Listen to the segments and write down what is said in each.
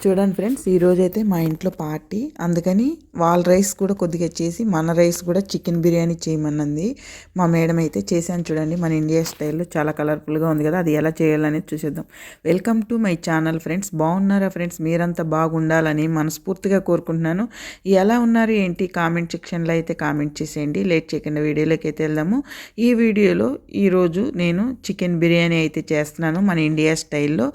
చూడండి ఫ్రెండ్స్ ఈరోజు అయితే మా ఇంట్లో పార్టీ. అందుకని వాళ్ళ రైస్ కూడా కొద్దిగా చేసి మన రైస్ కూడా చికెన్ బిర్యానీ చేయమన్నది. మా మేడం అయితే చేశాను చూడండి మన ఇండియా స్టైల్లో చాలా కలర్ఫుల్గా ఉంది కదా అది ఎలా చేయాలనేది చూసేద్దాం. Welcome to my channel friends బాగున్నారా ఫ్రెండ్స్? మీరంతా బాగుండాలని మనస్ఫూర్తిగా కోరుకుంటున్నాను. ఎలా ఉన్నారు ఏంటి? కామెంట్ సెక్షన్లో అయితే కామెంట్ చేసేయండి. లేట్ చేయకుండా వీడియోలోకి అయితే వెళ్దాము. ఈ వీడియోలో ఈరోజు నేను చికెన్ బిర్యానీ అయితే చేస్తున్నాను మన ఇండియా స్టైల్లో.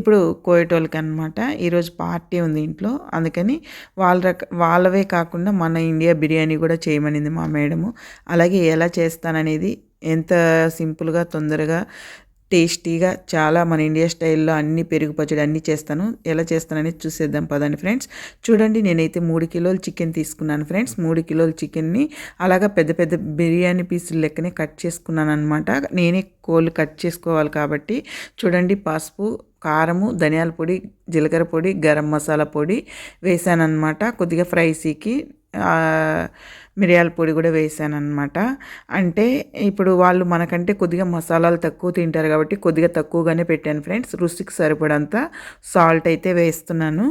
ఇప్పుడు కోయటోళ్ళకి అనమాట ఈరోజు ఈరోజు పార్టీ ఉంది ఇంట్లో. అందుకని వాళ్ళ రక వాళ్ళవే కాకుండా మన ఇండియా బిర్యానీ కూడా చేయమనింది మా మేడము. అలాగే ఎలా చేస్తాననేది ఎంత సింపుల్గా తొందరగా టేస్టీగా చాలా మన ఇండియా స్టైల్లో అన్ని పెరుగు పచ్చడి అన్నీ చేస్తాను. ఎలా చేస్తానని చూసేద్దాం పదండి ఫ్రెండ్స్. చూడండి నేనైతే మూడు కిలోలు చికెన్ తీసుకున్నాను ఫ్రెండ్స్. మూడు కిలోల చికెన్ని అలాగా పెద్ద పెద్ద బిర్యానీ పీసులు లెక్కనే కట్ చేసుకున్నాను అనమాట నేనే కోళ్ళు కట్ చేసుకోవాలి కాబట్టి చూడండి పసుపు కారము ధనియాల పొడి జీలకర్ర పొడి గరం మసాలా పొడి వేసానమాట కొద్దిగా ఫ్రైసీకి మిరియాల పొడి కూడా వేసాను అంటే ఇప్పుడు వాళ్ళు మనకంటే కొద్దిగా మసాలాలు తక్కువ తింటారు కాబట్టి కొద్దిగా తక్కువగానే పెట్టాను ఫ్రెండ్స్. రుచికి సరిపడంత సాల్ట్ అయితే వేస్తున్నాను.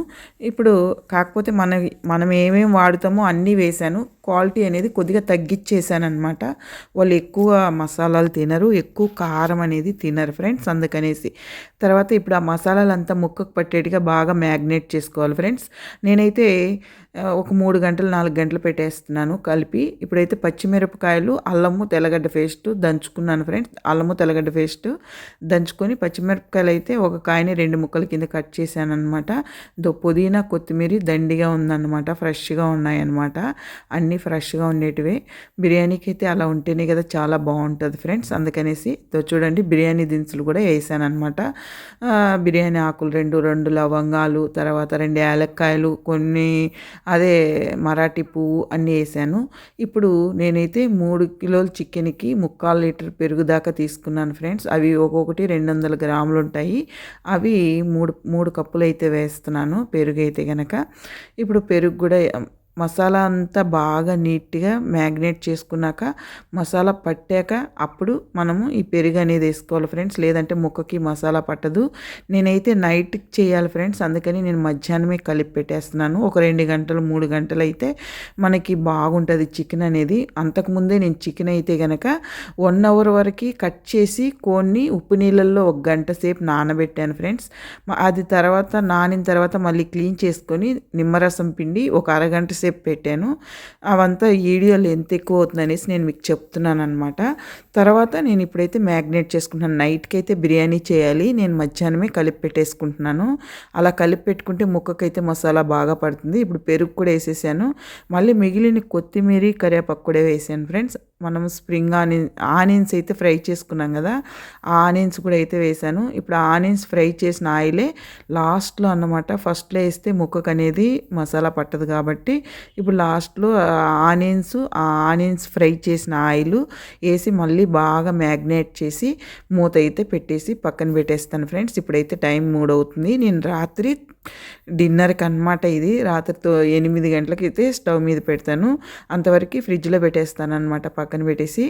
ఇప్పుడు కాకపోతే మన మనం ఏమేమి వాడుతామో అన్నీ వేసాను. క్వాలిటీ అనేది కొద్దిగా తగ్గించేసానమాట అనమాట వాళ్ళు ఎక్కువ మసాలాలు తినరు ఎక్కువ కారం అనేది తినరు ఫ్రెండ్స్ అందుకనేసి. తర్వాత ఇప్పుడు ఆ మసాలాలు అంతా ముక్కకు పట్టేట్టుగా బాగా మ్యాగ్నేట్ చేసుకోవాలి ఫ్రెండ్స్. నేనైతే ఒక మూడు గంటలు నాలుగు గంటలు పెట్టేస్తున్నాను. కలిపి ఇప్పుడైతే పచ్చిమిరపకాయలు అల్లము తెల్లగడ్డ పేస్ట్ దంచుకున్నాను ఫ్రెండ్స్ అల్లము తెల్లగడ్డ పేస్ట్ దంచుకొని పచ్చిమిరపకాయలు అయితే ఒక కాయని రెండు ముక్కల కింద కట్ చేశాను అనమాట పుదీనా కొత్తిమీర దండిగా ఉందన్నమాట. ఫ్రెష్గా ఉన్నాయన్నమాట. అన్నీ ఫ్రెష్గా ఉండేటివే. బిర్యానీకి అయితే అలా ఉంటేనే కదా చాలా బాగుంటుంది ఫ్రెండ్స్ అందుకనేసి చూడండి బిర్యానీ దినుసులు కూడా వేసాను అనమాట బిర్యానీ ఆకులు రెండు రెండు లవంగాలు తర్వాత రెండు యాలక్కాయలు కొన్ని అదే మరాఠీ పువ్వు అన్నీ వేసాను. ఇప్పుడు నేనైతే మూడు కిలోల చికెన్కి ముక్కాలు లీటర్ పెరుగు దాకా తీసుకున్నాను ఫ్రెండ్స్. అవి ఒక్కొక్కటి రెండు వందల గ్రాములు ఉంటాయి అవి మూడు మూడు కప్పులు అయితే వేస్తున్నాను పెరుగు అయితే కనుక ఇప్పుడు పెరుగు కూడా మసాలా అంతా బాగా నీట్గా మ్యాగ్నేట్ చేసుకున్నాక మసాలా పట్టాక అప్పుడు మనము ఈ పెరుగు అనేది వేసుకోవాలి ఫ్రెండ్స్. లేదంటే ముక్కకి మసాలా పట్టదు. నేనైతే నైట్ చేయాలి ఫ్రెండ్స్. అందుకని నేను మధ్యాహ్నమే కలిపి పెట్టేస్తున్నాను. ఒక రెండు గంటలు మూడు గంటలు అయితే మనకి బాగుంటుంది చికెన్ అనేది. అంతకుముందే నేను చికెన్ అయితే కనుక వన్ అవర్ వరకు కట్ చేసి కొన్ని ఉప్పు నీళ్ళల్లో ఒక గంట సేపు నానబెట్టాను ఫ్రెండ్స్. అది తర్వాత నానిన తర్వాత మళ్ళీ క్లీన్ చేసుకొని నిమ్మరసం పిండి ఒక అరగంట సేపు ఎంతసేపు పెట్టాను. అవంతా వీడియోలు ఎంత ఎక్కువ అవుతుంది అనేసి నేను మీకు చెప్తున్నాను అనమాట తర్వాత నేను ఇప్పుడైతే మ్యాగ్నేట్ చేసుకుంటున్నాను. నైట్కి అయితే బిర్యానీ చేయాలి. నేను మధ్యాహ్నమే కలిపి పెట్టేసుకుంటున్నాను. అలా కలిపి పెట్టుకుంటే ముక్కకైతే మసాలా బాగా పడుతుంది. ఇప్పుడు పెరుగు కూడా వేసేసాను. మళ్ళీ మిగిలిన కొత్తిమీర కరివేపాకు కూడా వేసాను ఫ్రెండ్స్. మనం స్ప్రింగ్ ఆనియన్ ఆనియన్స్ అయితే ఫ్రై చేసుకున్నాం కదా ఆ ఆనియన్స్ కూడా అయితే వేసాను. ఇప్పుడు ఆనియన్స్ ఫ్రై చేసిన ఆయిలే లాస్ట్లో అన్నమాట. ఫస్ట్లో వేస్తే ముక్కకు అనేది మసాలా పట్టదు కాబట్టి ఇప్పుడు లాస్ట్లో ఆనియన్స్ ఆ ఆనియన్స్ ఫ్రై చేసిన ఆయిల్ వేసి మళ్ళీ బాగా మ్యాగ్నేట్ చేసి మూత అయితే పెట్టేసి పక్కన పెట్టేస్తాను ఫ్రెండ్స్. ఇప్పుడైతే టైం మూడు అవుతుంది నేను రాత్రి డిన్నర్కి అనమాట ఇది. రాత్రితో ఎనిమిది గంటలకి అయితే స్టవ్ మీద పెడతాను. అంతవరకు ఫ్రిడ్జ్లో పెట్టేస్తాను అనమాట పక్కన పెట్టేసి.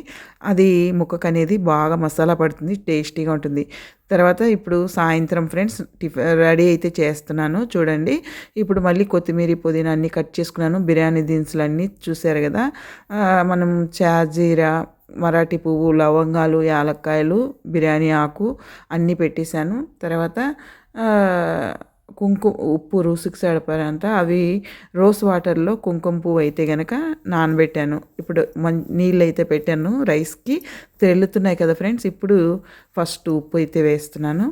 అది ముక్కకు అనేది బాగా మసాలా పడుతుంది టేస్టీగా ఉంటుంది. తర్వాత ఇప్పుడు సాయంత్రం ఫ్రెండ్స్ టిఫిన్ రెడీ అయితే చేస్తున్నాను. చూడండి. ఇప్పుడు మళ్ళీ కొత్తిమీర పుదీనా అన్నీ కట్ చేసుకున్నాను. బిర్యానీ దినుసులు అన్నీ చూసారు కదా. మనం చాజీరా మరాఠీ పువ్వు లవంగాలు యాలక్కాయలు బిర్యానీ ఆకు అన్నీ పెట్టేశాను. తర్వాత కుంకుమ ఉప్పు రుసుకు సరిపడంత అవి రోస్ వాటర్లో కుంకుమ పువ్వు అయితే కనుక నానబెట్టాను. ఇప్పుడు మన్ నీళ్ళు అయితే పెట్టాను రైస్కి. తెల్లుతున్నాయి కదా ఫ్రెండ్స్ ఇప్పుడు ఫస్ట్ ఉప్పు అయితే వేస్తున్నాను.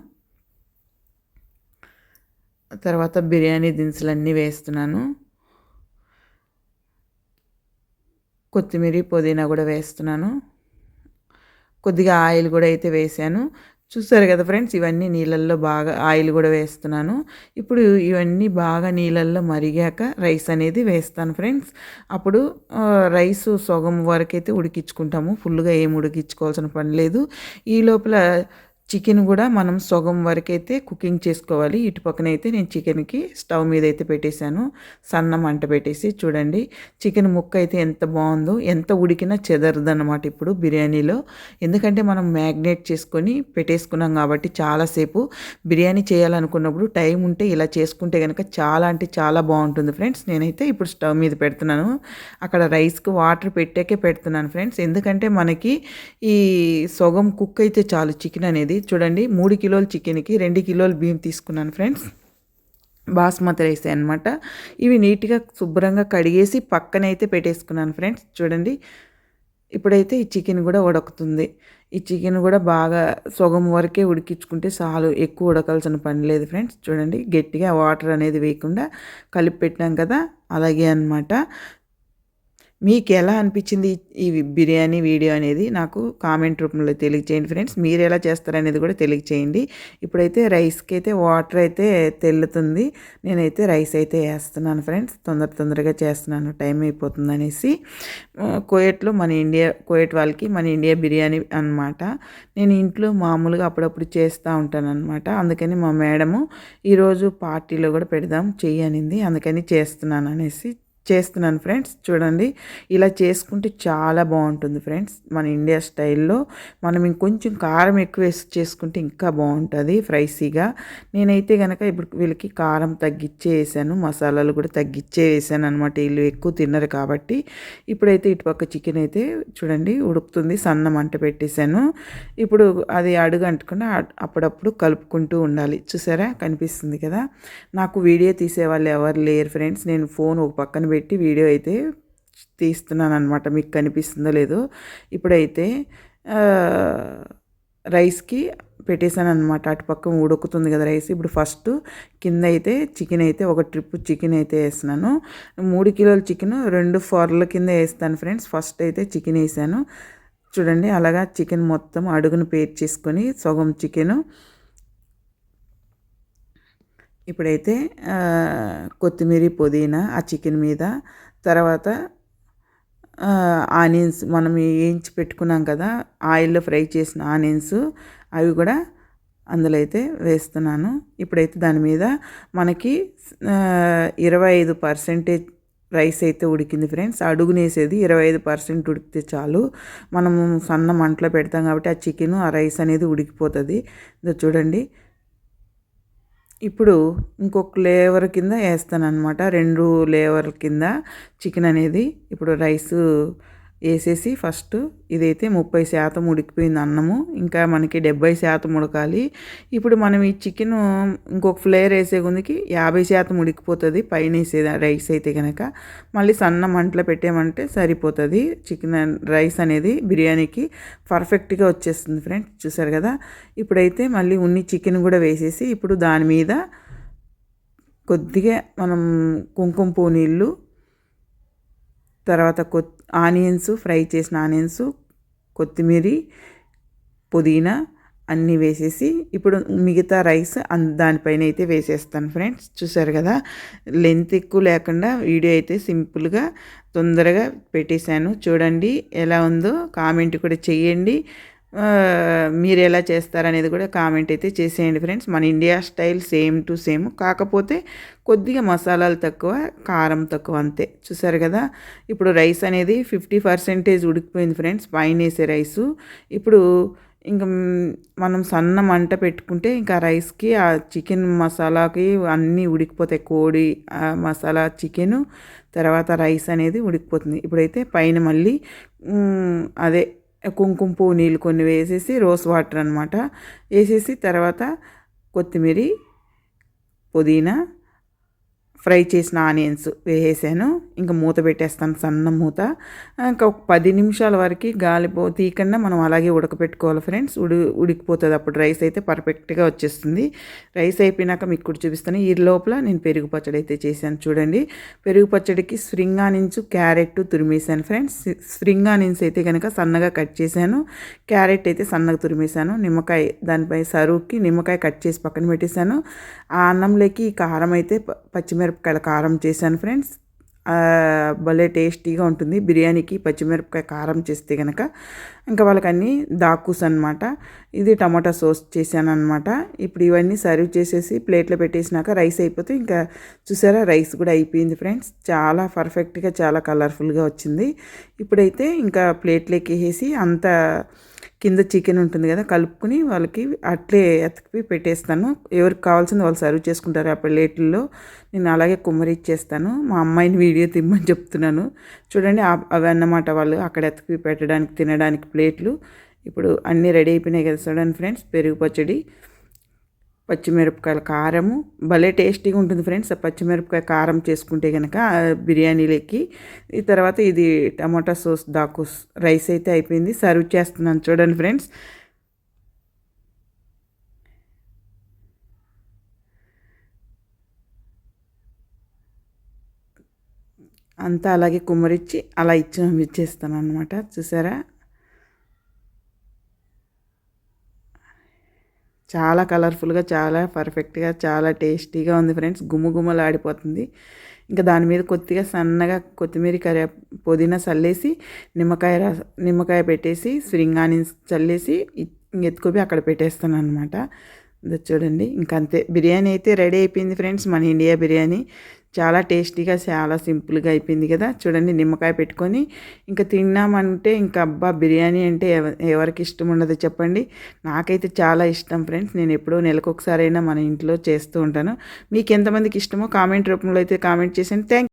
తర్వాత బిర్యానీ దినుసులు అన్నీ వేస్తున్నాను. కొత్తిమీర పుదీనా కూడా వేస్తున్నాను. కొద్దిగా ఆయిల్ కూడా అయితే వేసాను. చూసారు కదా ఫ్రెండ్స్ ఇవన్నీ నీళ్ళల్లో బాగా ఆయిల్ కూడా వేస్తున్నాను. ఇప్పుడు ఇవన్నీ బాగా నీళ్ళల్లో మరిగాక రైస్ అనేది వేస్తాను ఫ్రెండ్స్. అప్పుడు రైస్ సగం వరకైతే ఉడికించుకుంటాము. ఫుల్గా ఏం ఉడికించుకోవాల్సిన పని లేదు. ఈ లోపల చికెన్ కూడా మనం సగం వరకైతే కుకింగ్ చేసుకోవాలి. ఇటు పక్కన అయితే నేను చికెన్కి స్టవ్ మీద అయితే పెట్టేశాను. సన్న మంట పెట్టేసి చూడండి. చికెన్ ముక్క అయితే ఎంత బాగుందో ఎంత ఉడికినా చెదరదు అనమాట ఇప్పుడు బిర్యానీలో. ఎందుకంటే మనం మ్యాగ్నేట్ చేసుకొని పెట్టేసుకున్నాం కాబట్టి చాలాసేపు బిర్యానీ చేయాలనుకున్నప్పుడు టైం ఉంటే ఇలా చేసుకుంటే కనుక చాలా అంటే చాలా బాగుంటుంది ఫ్రెండ్స్. నేనైతే ఇప్పుడు స్టవ్ మీద పెడుతున్నాను. అక్కడ రైస్కి వాటర్ పెట్టాకే పెడుతున్నాను ఫ్రెండ్స్. ఎందుకంటే మనకి ఈ సొగం కుక్ అయితే చాలు చికెన్ అనేది. చూడండి మూడు కిలోల చికెన్కి రెండు కిలోల బియ్యం తీసుకున్నాను ఫ్రెండ్స్. బాస్మతి రైస్ అనమాట ఇవి నీట్గా శుభ్రంగా కడిగేసి పక్కనైతే పెట్టేసుకున్నాను ఫ్రెండ్స్. చూడండి ఇప్పుడైతే ఈ చికెన్ కూడా ఉడుకుతుంది. ఈ చికెన్ కూడా బాగా సగం వరకే ఉడికించుకుంటే చాలు. ఎక్కువ ఉడకాల్సిన పని లేదు ఫ్రెండ్స్. చూడండి గట్టిగా వాటర్ అనేది వేయకుండా కలిపి పెట్టినాం కదా అలాగే అనమాట మీకు ఎలా అనిపించింది ఈ బిర్యానీ వీడియో అనేది? నాకు కామెంట్ రూపంలో తెలియచేయండి ఫ్రెండ్స్. మీరు ఎలా చేస్తారనేది కూడా తెలియచేయండి. ఇప్పుడైతే రైస్కి అయితే వాటర్ అయితే తెల్లుతుంది. నేనైతే రైస్ అయితే వేస్తున్నాను ఫ్రెండ్స్. తొందర తొందరగా చేస్తున్నాను. టైం అయిపోతుంది అనేసి కోయట్లో మన ఇండియా కోయట్ వాళ్ళకి మన ఇండియా బిర్యానీ అనమాట నేను ఇంట్లో మామూలుగా అప్పుడప్పుడు చేస్తూ ఉంటాను అనమాట అందుకని మా మేడము ఈరోజు పార్టీలో కూడా పెడదాం చెయ్యనింది. అందుకని చేస్తున్నాను అనేసి చేస్తున్నాను ఫ్రెండ్స్. చూడండి ఇలా చేసుకుంటే చాలా బాగుంటుంది ఫ్రెండ్స్. మన ఇండియా స్టైల్లో మనం ఇంకొంచెం కారం ఎక్కువ వేసి చేసుకుంటే ఇంకా బాగుంటుంది ఫ్రైసీగా. నేనైతే కనుక ఇప్పుడు వీళ్ళకి కారం తగ్గిచ్చే వేసాను మసాలాలు కూడా తగ్గిచ్చే వేసాను అనమాట వీళ్ళు ఎక్కువ తిన్నారు కాబట్టి. ఇప్పుడైతే ఇటుపక్క చికెన్ అయితే చూడండి ఉడుకుతుంది. సన్న మంట పెట్టేశాను. ఇప్పుడు అది అడుగు అంటుకుని అప్పుడప్పుడు కలుపుకుంటూ ఉండాలి. చూసారా? కనిపిస్తుంది కదా? నాకు వీడియో తీసే వాళ్ళు ఎవరు లేరు ఫ్రెండ్స్. నేను ఫోన్ ఒక పక్కన పెట్టి వీడియో అయితే తీస్తున్నాను అనమాట మీకు కనిపిస్తుందో లేదో. ఇప్పుడైతే రైస్కి పెట్టేశాను అనమాట అటుపక్క ఉడుకుతుంది కదా రైస్. ఇప్పుడు ఫస్ట్ కింద అయితే చికెన్ అయితే ఒక ట్రిప్ చికెన్ అయితే వేస్తున్నాను. మూడు కిలోల చికెన్ రెండు ఫోర్ల కింద వేస్తాను ఫ్రెండ్స్. ఫస్ట్ అయితే చికెన్ వేసాను. చూడండి అలాగా చికెన్ మొత్తం అడుగును పేర్చేసుకొని సగం చికెను ఇప్పుడైతే కొత్తిమీర పుదీనా ఆ చికెన్ మీద తర్వాత ఆనియన్స్ మనం వేయించి పెట్టుకున్నాం కదా ఆయిల్లో ఫ్రై చేసిన ఆనియన్స్ అవి కూడా అందులో అయితే వేస్తున్నాను. ఇప్పుడైతే దాని మీద మనకి ఇరవై ఐదు పర్సెంటేజ్ రైస్ అయితే ఉడికింది ఫ్రెండ్స్. అడుగునేసేది ఇరవై ఐదు పర్సెంట్ ఉడికితే చాలు. మనము సన్న మంటలో పెడతాం కాబట్టి ఆ చికెన్ ఆ రైస్ అనేది ఉడికిపోతుంది. చూడండి. ఇప్పుడు ఇంకొక లేవర్ కింద వేస్తాను అనమాట రెండు లేవర్ కింద చికెన్ అనేది. ఇప్పుడు రైసు వేసేసి ఫస్ట్ ఇదైతే ముప్పై శాతం ఉడికిపోయింది అన్నము. ఇంకా మనకి డెబ్బై శాతం ఉడకాలి. ఇప్పుడు మనం ఈ చికెన్ ఇంకొక ఫ్లేయర్ వేసే కొందికి యాభై శాతం ఉడికిపోతుంది పైన వేసే రైస్ అయితే కనుక మళ్ళీ సన్న మంటలో పెట్టామంటే సరిపోతుంది చికెన్ రైస్ అనేది బిర్యానీకి పర్ఫెక్ట్గా వచ్చేస్తుంది ఫ్రెండ్స్ చూసారు కదా? ఇప్పుడైతే మళ్ళీ ఉన్ని చికెన్ కూడా వేసేసి ఇప్పుడు దాని మీద కొద్దిగా మనం కుంకుమ పువ్వు నీళ్ళు తర్వాత కొత్త ఆనియన్స్ ఫ్రై చేసిన ఆనియన్స్ కొత్తిమీర పుదీనా అన్నీ వేసేసి ఇప్పుడు మిగతా రైస్ దానిపైన అయితే వేసేస్తాను ఫ్రెండ్స్. చూసారు కదా? లెంత్ ఎక్కువ లేకుండా వీడియో అయితే సింపుల్గా తొందరగా పెట్టేశాను. చూడండి ఎలా ఉందో కామెంట్ కూడా చేయండి. మీరు ఎలా చేస్తారనేది కూడా కామెంట్ అయితే చేసేయండి ఫ్రెండ్స్. మన India style same to same. కాకపోతే కొద్దిగా మసాలాలు తక్కువ కారం తక్కువ అంతే. చూసారు కదా? ఇప్పుడు రైస్ అనేది ఫిఫ్టీ పర్సెంటేజ్ ఉడికిపోయింది ఫ్రెండ్స్. పైన వేసే రైసు. ఇప్పుడు ఇంకా మనం సన్న మంట పెట్టుకుంటే ఇంకా రైస్కి ఆ చికెన్ మసాలాకి అన్నీ ఉడికిపోతాయి. కోడి మసాలా చికెను తర్వాత రైస్ అనేది ఉడికిపోతుంది. ఇప్పుడైతే పైన మళ్ళీ అదే కుంకుమ పువ్వు నీళ్ళు కొన్ని వేసేసి రోస్ వాటర్ అనమాట వేసేసి తర్వాత కొత్తిమీర పుదీనా ఫ్రై చేసిన ఆనియన్స్ వేసేసాను. ఇంకా మూత పెట్టేస్తాను సన్న మూత. ఇంకా ఒక పది నిమిషాల వరకు గాలిపో తీయకుండా మనం అలాగే ఉడకపెట్టుకోవాలి ఫ్రెండ్స్. ఉడి ఉడికిపోతుంది. అప్పుడు రైస్ అయితే పర్ఫెక్ట్గా వచ్చేస్తుంది. రైస్ అయిపోయినాక మీకు కూడా చూపిస్తాను. ఈ లోపల నేను పెరుగు పచ్చడి అయితే చేశాను చూడండి. పెరుగు పచ్చడికి స్ప్రింగ్ ఆనియన్స్ క్యారెట్ తురిమేశాను ఫ్రెండ్స్. స్ప్రింగ్ ఆనియన్స్ అయితే కనుక సన్నగా కట్ చేశాను. క్యారెట్ అయితే సన్నగా తురిమేశాను. నిమ్మకాయ దానిపై సరువుకి నిమ్మకాయ కట్ చేసి పక్కన పెట్టేశాను. ఆ అన్నంలోకి కారం అయితే పచ్చిమిరపకాయల కారం చేశాను ఫ్రెండ్స్. భలే టేస్టీగా ఉంటుంది. బిర్యానీకి పచ్చిమిరపకాయ కారం చేస్తే కనుక ఇంకా వాళ్ళకి అన్నీ దాక్కుస్ అనమాట ఇది టమాటా సోస్ చేశాను అనమాట ఇప్పుడు ఇవన్నీ సర్వ్ చేసేసి ప్లేట్లో పెట్టేసినాక రైస్ అయిపోతే ఇంకా చూసారా రైస్ కూడా అయిపోయింది ఫ్రెండ్స్. చాలా పర్ఫెక్ట్గా చాలా కలర్ఫుల్గా వచ్చింది. ఇప్పుడైతే ఇంకా ప్లేట్లోకి వేసి అంత కింద చికెన్ ఉంటుంది కదా కలుపుకుని వాళ్ళకి అట్లే ఎతికి పెట్టేస్తాను. ఎవరికి కావాల్సింది వాళ్ళు సర్వ్ చేసుకుంటారు. ఆ ప్లేట్లలో నేను అలాగే కుమ్మరి ఇచ్చేస్తాను. మా అమ్మాయిని వీడియో తిమ్మని చెప్తున్నాను. చూడండి అవి అన్నమాట వాళ్ళు అక్కడ ఎతికి పెట్టడానికి తినడానికి ప్లేట్లు. ఇప్పుడు అన్నీ రెడీ అయిపోయినాయి కదా చూడండి ఫ్రెండ్స్ పెరుగు పచ్చడి. పచ్చిమిరపకాయల కారము. భలే టేస్టీగా ఉంటుంది ఫ్రెండ్స్. ఆ పచ్చిమిరపకాయ కారం చేసుకుంటే కనుక బిర్యానీలోకి. ఈ తర్వాత ఇది టమాటా సాస్ దాకు రైస్ అయితే అయిపోయింది. సర్వ్ చేస్తున్నాను చూడండి ఫ్రెండ్స్. అంతా అలాగే కుమ్మరిచ్చి అలా ఇచ్చి ఇచ్చేస్తాను అనమాట చూసారా? చాలా కలర్ఫుల్గా చాలా పర్ఫెక్ట్గా చాలా టేస్టీగా ఉంది ఫ్రెండ్స్ గుమ్మగుమ్మలాడిపోతుంది ఇంకా దాని మీద కొద్దిగా సన్నగా కొత్తిమీర కరే పుదీనా చల్లేసి నిమ్మకాయ రస నిమ్మకాయ పెట్టేసి స్ప్రింగ్ చల్లేసి ఎత్తుకొని అక్కడ పెట్టేస్తాను అనమాట చూడండి ఇంకంతే. బిర్యానీ అయితే రెడీ అయిపోయింది ఫ్రెండ్స్ మన ఇండియా బిర్యానీ. చాలా టేస్టీగా చాలా సింపుల్గా అయిపోయింది కదా. చూడండి నిమ్మకాయ పెట్టుకొని ఇంకా తిన్నామంటే ఇంకా అబ్బా బిర్యానీ అంటే ఎవ ఎవరికి ఇష్టం ఉండదు చెప్పండి. నాకైతే చాలా ఇష్టం ఫ్రెండ్స్. నేను ఎప్పుడో నెలకు ఒకసారైనా మన ఇంట్లో చేస్తూ ఉంటాను. మీకు ఎంతమందికి ఇష్టమో కామెంట్ రూపంలో అయితే కామెంట్ చేసాను థ్యాంక్